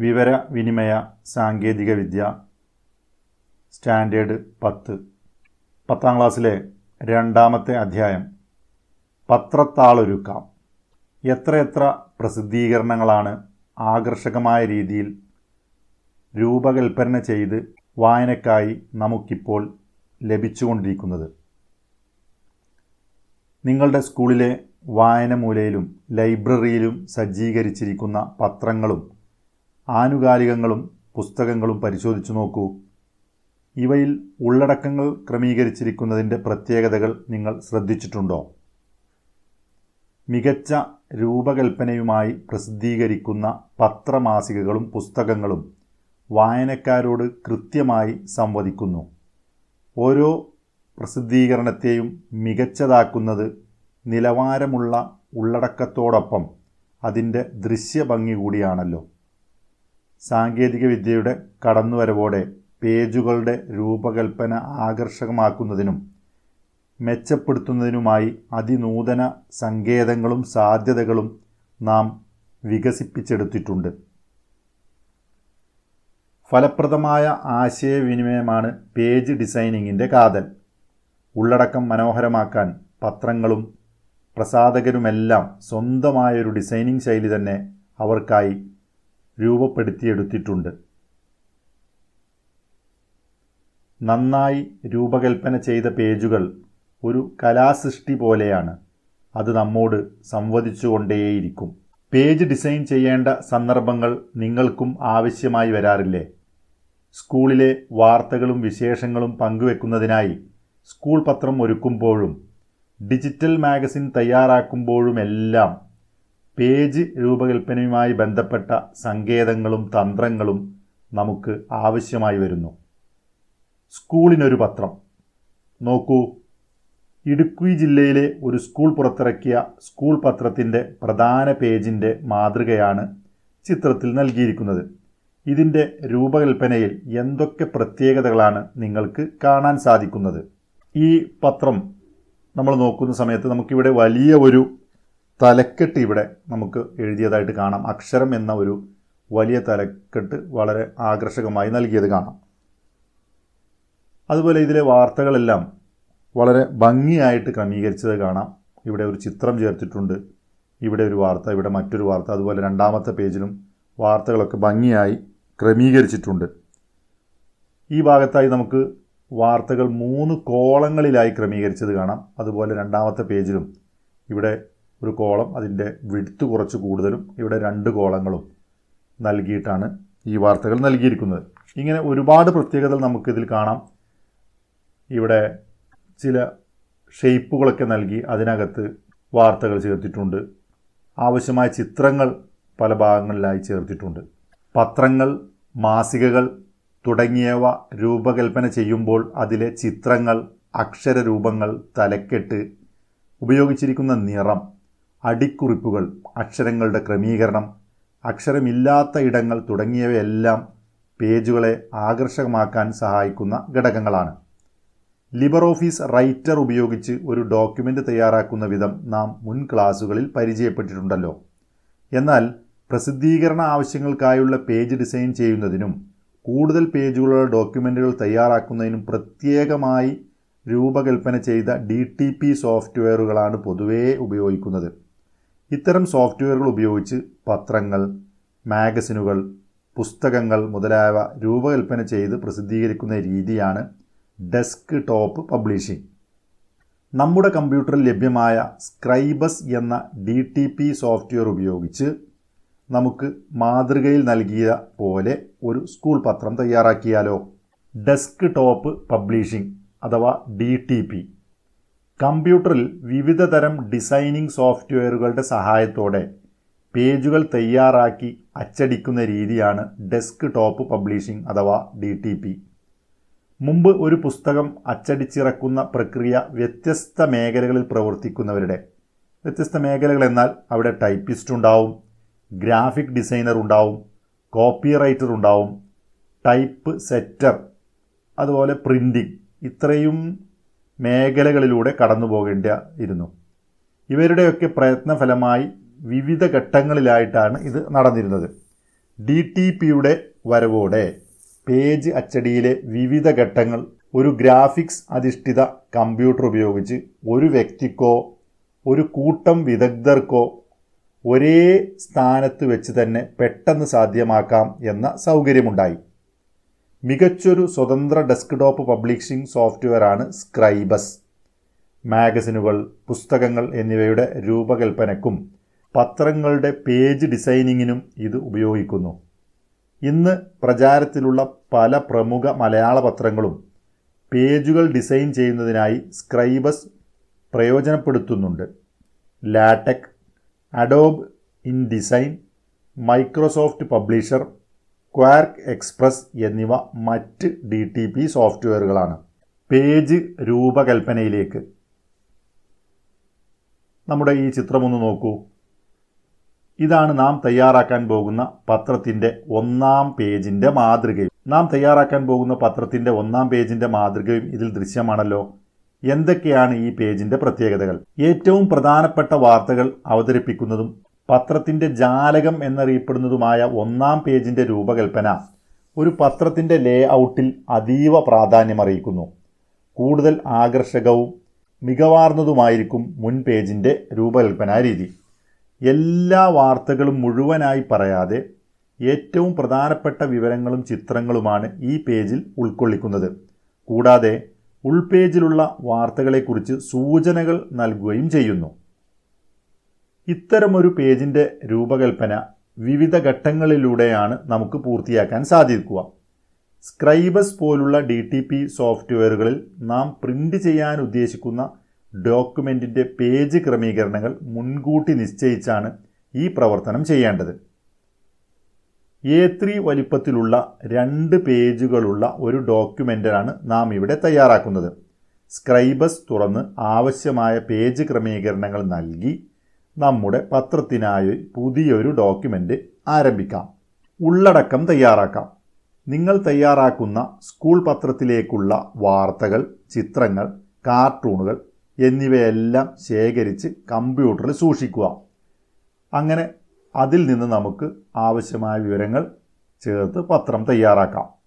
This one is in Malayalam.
വിവരവിനിമയ സാങ്കേതികവിദ്യ സ്റ്റാൻഡേർഡ് പത്ത്. പത്താം ക്ലാസ്സിലെ രണ്ടാമത്തെ അധ്യായം. പത്രത്താളൊരുക്കാം. എത്രയെത്ര പ്രസിദ്ധീകരണങ്ങളാണ് ആകർഷകമായ രീതിയിൽ രൂപകൽപ്പന ചെയ്ത് വായനക്കായി നമുക്കിപ്പോൾ ലഭിച്ചുകൊണ്ടിരിക്കുന്നത്. നിങ്ങളുടെ സ്കൂളിലെ വായന മൂലയിലും ലൈബ്രറിയിലും സജ്ജീകരിച്ചിരിക്കുന്ന പത്രങ്ങളും ആനുകാലികങ്ങളും പുസ്തകങ്ങളും പരിശോധിച്ചു നോക്കൂ. ഇവയിൽ ഉള്ളടക്കങ്ങൾ ക്രമീകരിച്ചിരിക്കുന്നതിന്റെ പ്രത്യേകതകൾ നിങ്ങൾ ശ്രദ്ധിച്ചിട്ടുണ്ടോ? മികച്ച രൂപകൽപ്പനയുമായി പ്രസിദ്ധീകരിക്കുന്ന പത്രമാസികകളും പുസ്തകങ്ങളും വായനക്കാരോട് കൃത്യമായി സംവദിക്കുന്നു. ഓരോ പ്രസിദ്ധീകരണത്തെയും മികച്ചതാക്കുന്നത് നിലവാരമുള്ള ഉള്ളടക്കത്തോടൊപ്പം അതിന്റെ ദൃശ്യഭംഗി കൂടിയാണല്ലോ. സാങ്കേതികവിദ്യയുടെ കടന്നുവരവോടെ പേജുകളുടെ രൂപകൽപ്പന ആകർഷകമാക്കുന്നതിനും മെച്ചപ്പെടുത്തുന്നതിനുമായി അതിനൂതന സങ്കേതങ്ങളും സാധ്യതകളും നാം വികസിപ്പിച്ചെടുത്തിട്ടുണ്ട്. ഫലപ്രദമായ ആശയവിനിമയമാണ് പേജ് ഡിസൈനിങ്ങിന്റെ കാതൽ. ഉള്ളടക്കം മനോഹരമാക്കാൻ പത്രങ്ങളും പ്രസാധകരുമെല്ലാം സ്വന്തമായൊരു ഡിസൈനിങ് ശൈലി തന്നെ അവർക്കായി രൂപപ്പെടുത്തിയെടുത്തിട്ടുണ്ട്. നന്നായി രൂപകൽപ്പന ചെയ്ത പേജുകൾ ഒരു കലാസൃഷ്ടി പോലെയാണ്. അത് നമ്മോട് സംവദിച്ചുകൊണ്ടേയിരിക്കും. പേജ് ഡിസൈൻ ചെയ്യേണ്ട സന്ദർഭങ്ങൾ നിങ്ങൾക്കും ആവശ്യമായി വരാറില്ലേ? സ്കൂളിലെ വാർത്തകളും വിശേഷങ്ങളും പങ്കുവെക്കുന്നതിനായി സ്കൂൾ പത്രം ഒരുക്കുമ്പോഴും ഡിജിറ്റൽ മാഗസിൻ തയ്യാറാക്കുമ്പോഴുമെല്ലാം പേജ് രൂപകൽപ്പനയുമായി ബന്ധപ്പെട്ട സങ്കേതങ്ങളും തന്ത്രങ്ങളും നമുക്ക് ആവശ്യമായി വരുന്നു. സ്കൂളിനൊരു പത്രം. നോക്കൂ ഇടുക്കി ജില്ലയിലെ ഒരു സ്കൂൾ പുറത്തിറക്കിയ സ്കൂൾ പത്രത്തിന്റെ പ്രധാന പേജിന്റെ മാതൃകയാണ് ചിത്രത്തിൽ നൽകിയിരിക്കുന്നത്. ഇതിന്റെ രൂപകൽപ്പനയിൽ എന്തൊക്കെ പ്രത്യേകതകളാണ് നിങ്ങൾക്ക് കാണാൻ സാധിക്കുന്നത്? ഈ പത്രം നമ്മൾ നോക്കുന്ന സമയത്ത് നമുക്കിവിടെ വലിയ ഒരു തലക്കെട്ട് ഇവിടെ നമുക്ക് എഴുതിയതായിട്ട് കാണാം. അക്ഷരം എന്ന ഒരു വലിയ തലക്കെട്ട് വളരെ ആകർഷകമായി നൽകിയത് കാണാം. അതുപോലെ ഇതിലെ വാർത്തകളെല്ലാം വളരെ ഭംഗിയായിട്ട് ക്രമീകരിച്ചത് കാണാം. ഇവിടെ ഒരു ചിത്രം ചേർത്തിട്ടുണ്ട്. ഇവിടെ ഒരു വാർത്ത ഇവിടെ മറ്റൊരു വാർത്ത അതുപോലെ രണ്ടാമത്തെ പേജിലും വാർത്തകളൊക്കെ ഭംഗിയായി ക്രമീകരിച്ചിട്ടുണ്ട്. ഈ ഭാഗത്തായി നമുക്ക് വാർത്തകൾ മൂന്ന് കോളങ്ങളിലായി ക്രമീകരിച്ചത് കാണാം. അതുപോലെ രണ്ടാമത്തെ പേജിലും ഇവിടെ ഒരു കോളം അതിന്റെ വിടുത്ത് കുറച്ച് കൂടുതലും ഇവിടെ രണ്ട് കോളങ്ങളും നൽകിയിട്ടാണ് ഈ വാർത്തകൾ നൽകിയിരിക്കുന്നത്. ഇങ്ങനെ ഒരുപാട് പ്രത്യേകതകൾ നമുക്കിതിൽ കാണാം. ഇവിടെ ചില ഷെയ്പ്പുകളൊക്കെ നൽകി അതിനകത്ത് വാർത്തകൾ ചേർത്തിട്ടുണ്ട്. ആവശ്യമായ ചിത്രങ്ങൾ പല ഭാഗങ്ങളിലായി ചേർത്തിട്ടുണ്ട്. പത്രങ്ങൾ മാസികകൾ തുടങ്ങിയവ രൂപകൽപ്പന ചെയ്യുമ്പോൾ അതിലെ ചിത്രങ്ങൾ അക്ഷരരൂപങ്ങൾ തലക്കെട്ട് ഉപയോഗിച്ചിരിക്കുന്ന നിറം അടിക്കുറിപ്പുകൾ അക്ഷരങ്ങളുടെ ക്രമീകരണം അക്ഷരമില്ലാത്ത ഇടങ്ങൾ തുടങ്ങിയവയെല്ലാം പേജുകളെ ആകർഷകമാക്കാൻ സഹായിക്കുന്ന ഘടകങ്ങളാണ്. ലിബർ ഓഫീസ് റൈറ്റർ ഉപയോഗിച്ച് ഒരു ഡോക്യുമെന്റ് തയ്യാറാക്കുന്ന വിധം നാം മുൻ ക്ലാസ്സുകളിൽ പരിചയപ്പെട്ടിട്ടുണ്ടല്ലോ. എന്നാൽ പ്രസിദ്ധീകരണ ആവശ്യങ്ങൾക്കായുള്ള പേജ് ഡിസൈൻ ചെയ്യുന്നതിനും കൂടുതൽ പേജുകളുള്ള ഡോക്യുമെന്റുകൾ തയ്യാറാക്കുന്നതിനും പ്രത്യേകമായി രൂപകൽപ്പന ചെയ്ത ഡി സോഫ്റ്റ്വെയറുകളാണ് പൊതുവേ ഉപയോഗിക്കുന്നത്. ഇത്തരം സോഫ്റ്റ്വെയറുകൾ ഉപയോഗിച്ച് പത്രങ്ങൾ മാഗസിനുകൾ പുസ്തകങ്ങൾ മുതലായവ രൂപകൽപ്പന ചെയ്ത് പ്രസിദ്ധീകരിക്കുന്ന രീതിയാണ് ഡെസ്ക് ടോപ്പ് പബ്ലിഷിംഗ്. നമ്മുടെ കമ്പ്യൂട്ടറിൽ ലഭ്യമായ സ്ക്രൈബസ് എന്ന ഡി ടി പി സോഫ്റ്റ്വെയർ ഉപയോഗിച്ച് നമുക്ക് മാതൃകയിൽ നൽകിയ പോലെ ഒരു സ്കൂൾ പത്രം തയ്യാറാക്കിയാലോ? ഡെസ്ക് ടോപ്പ് പബ്ലിഷിംഗ് അഥവാ ഡി ടി പി കമ്പ്യൂട്ടറിൽ വിവിധ തരം ഡിസൈനിങ് സോഫ്റ്റ്വെയറുകളുടെ സഹായത്തോടെ പേജുകൾ തയ്യാറാക്കി അച്ചടിക്കുന്ന രീതിയാണ് ഡെസ്ക് ടോപ്പ് പബ്ലിഷിംഗ് അഥവാ ഡി ടി പി. മുമ്പ് ഒരു പുസ്തകം അച്ചടിച്ചിറക്കുന്ന പ്രക്രിയ വ്യത്യസ്ത മേഖലകളിൽ പ്രവർത്തിക്കുന്നവരുടെ വ്യത്യസ്ത മേഖലകൾ എന്നാൽ അവിടെ ടൈപ്പിസ്റ്റ് ഉണ്ടാവും ഗ്രാഫിക് ഡിസൈനർ ഉണ്ടാവും കോപ്പി റൈറ്റർ ഉണ്ടാവും ടൈപ്പ് സെറ്റർ അതുപോലെ പ്രിന്റിംഗ് ഇത്രയും മേഖലകളിലൂടെ കടന്നു പോകേണ്ട ഇരുന്നു ഇവരുടെയൊക്കെ പ്രയത്നഫലമായി വിവിധ ഘട്ടങ്ങളിലായിട്ടാണ് ഇത് നടന്നിരുന്നത്. ഡി ടി പിയുടെ വരവോടെ പേജ് അച്ചടിയിലെ വിവിധ ഘട്ടങ്ങൾ ഒരു ഗ്രാഫിക്സ് അധിഷ്ഠിത കമ്പ്യൂട്ടർ ഉപയോഗിച്ച് ഒരു വ്യക്തിക്കോ ഒരു കൂട്ടം വിദഗ്ധർക്കോ ഒരേ സ്ഥാനത്ത് വെച്ച് തന്നെ പെട്ടെന്ന് സാധ്യമാക്കാം എന്ന സൗകര്യമുണ്ടായി. മികച്ചൊരു സ്വതന്ത്ര ഡെസ്ക്ടോപ്പ് പബ്ലിഷിംഗ് സോഫ്റ്റ്വെയറാണ് സ്ക്രൈബസ്. മാഗസിനുകൾ പുസ്തകങ്ങൾ എന്നിവയുടെ രൂപകൽപ്പനക്കും പത്രങ്ങളുടെ പേജ് ഡിസൈനിങ്ങിനും ഇത് ഉപയോഗിക്കുന്നു. ഇന്ന് പ്രചാരത്തിലുള്ള പല പ്രമുഖ മലയാള പത്രങ്ങളും പേജുകൾ ഡിസൈൻ ചെയ്യുന്നതിനായി Scribus പ്രയോജനപ്പെടുത്തുന്നുണ്ട്. LaTeX Adobe InDesign Microsoft Publisher QuarkXPress എന്നിവ മറ്റ് ഡി ടി പി സോഫ്റ്റ്വെയറുകളാണ്. പേജ് രൂപകൽപ്പനയിലേക്ക്. നമ്മുടെ ഈ ചിത്രമൊന്ന് നോക്കൂ. ഇതാണ് നാം തയ്യാറാക്കാൻ പോകുന്ന പത്രത്തിന്റെ ഒന്നാം പേജിന്റെ മാതൃകയും. നാം തയ്യാറാക്കാൻ പോകുന്ന പത്രത്തിന്റെ ഒന്നാം പേജിന്റെ മാതൃകയും ഇതിൽ ദൃശ്യമാണല്ലോ. എന്തൊക്കെയാണ് ഈ പേജിന്റെ പ്രത്യേകതകൾ? ഏറ്റവും പ്രധാനപ്പെട്ട വാർത്തകൾ അവതരിപ്പിക്കുന്നതും പത്രത്തിന്റെ ജാലകം എന്നറിയപ്പെടുന്നതുമായ ഒന്നാം പേജിന്റെ രൂപകൽപ്പന ഒരു പത്രത്തിന്റെ ലേ ഔട്ടിൽ അതീവ പ്രാധാന്യമറിയിക്കുന്നു. കൂടുതൽ ആകർഷകവും മികവാർന്നതുമായിരിക്കും മുൻ പേജിന്റെ രൂപകൽപ്പനാ രീതി. എല്ലാ വാർത്തകളും മുഴുവനായി പറയാതെ ഏറ്റവും പ്രധാനപ്പെട്ട വിവരങ്ങളും ചിത്രങ്ങളുമാണ് ഈ പേജിൽ ഉൾക്കൊള്ളിക്കുന്നത്. കൂടാതെ ഉൾപേജിലുള്ള വാർത്തകളെക്കുറിച്ച് സൂചനകൾ നൽകുകയും ചെയ്യുന്നു. ഇത്തരമൊരു പേജിന്റെ രൂപകൽപ്പന വിവിധ ഘട്ടങ്ങളിലൂടെയാണ് നമുക്ക് പൂർത്തിയാക്കാൻ സാധിക്കുക. സ്ക്രൈബസ് പോലുള്ള ഡി ടി പി സോഫ്റ്റ്വെയറുകളിൽ നാം പ്രിന്റ് ചെയ്യാൻ ഉദ്ദേശിക്കുന്ന ഡോക്യുമെന്റിന്റെ പേജ് ക്രമീകരണങ്ങൾ മുൻകൂട്ടി നിശ്ചയിച്ചാണ് ഈ പ്രവർത്തനം ചെയ്യേണ്ടത്. എ ത്രീ വലിപ്പത്തിലുള്ള രണ്ട് പേജുകളുള്ള ഒരു ഡോക്യുമെന്റാണ് നാം ഇവിടെ തയ്യാറാക്കുന്നത്. സ്ക്രൈബസ് തുറന്ന് ആവശ്യമായ പേജ് ക്രമീകരണങ്ങൾ നൽകി നമ്മുടെ പത്രത്തിനായി പുതിയൊരു ഡോക്യുമെന്റ് ആരംഭിക്കാം. ഉള്ളടക്കം തയ്യാറാക്കാം. നിങ്ങൾ തയ്യാറാക്കുന്ന സ്കൂൾ പത്രത്തിലേക്കുള്ള വാർത്തകൾ ചിത്രങ്ങൾ കാർട്ടൂണുകൾ എന്നിവയെല്ലാം ശേഖരിച്ച് കമ്പ്യൂട്ടറിൽ സൂക്ഷിക്കുക. അങ്ങനെ അതിൽ നിന്ന് നമുക്ക് ആവശ്യമായ വിവരങ്ങൾ ചേർത്ത് പത്രം തയ്യാറാക്കാം.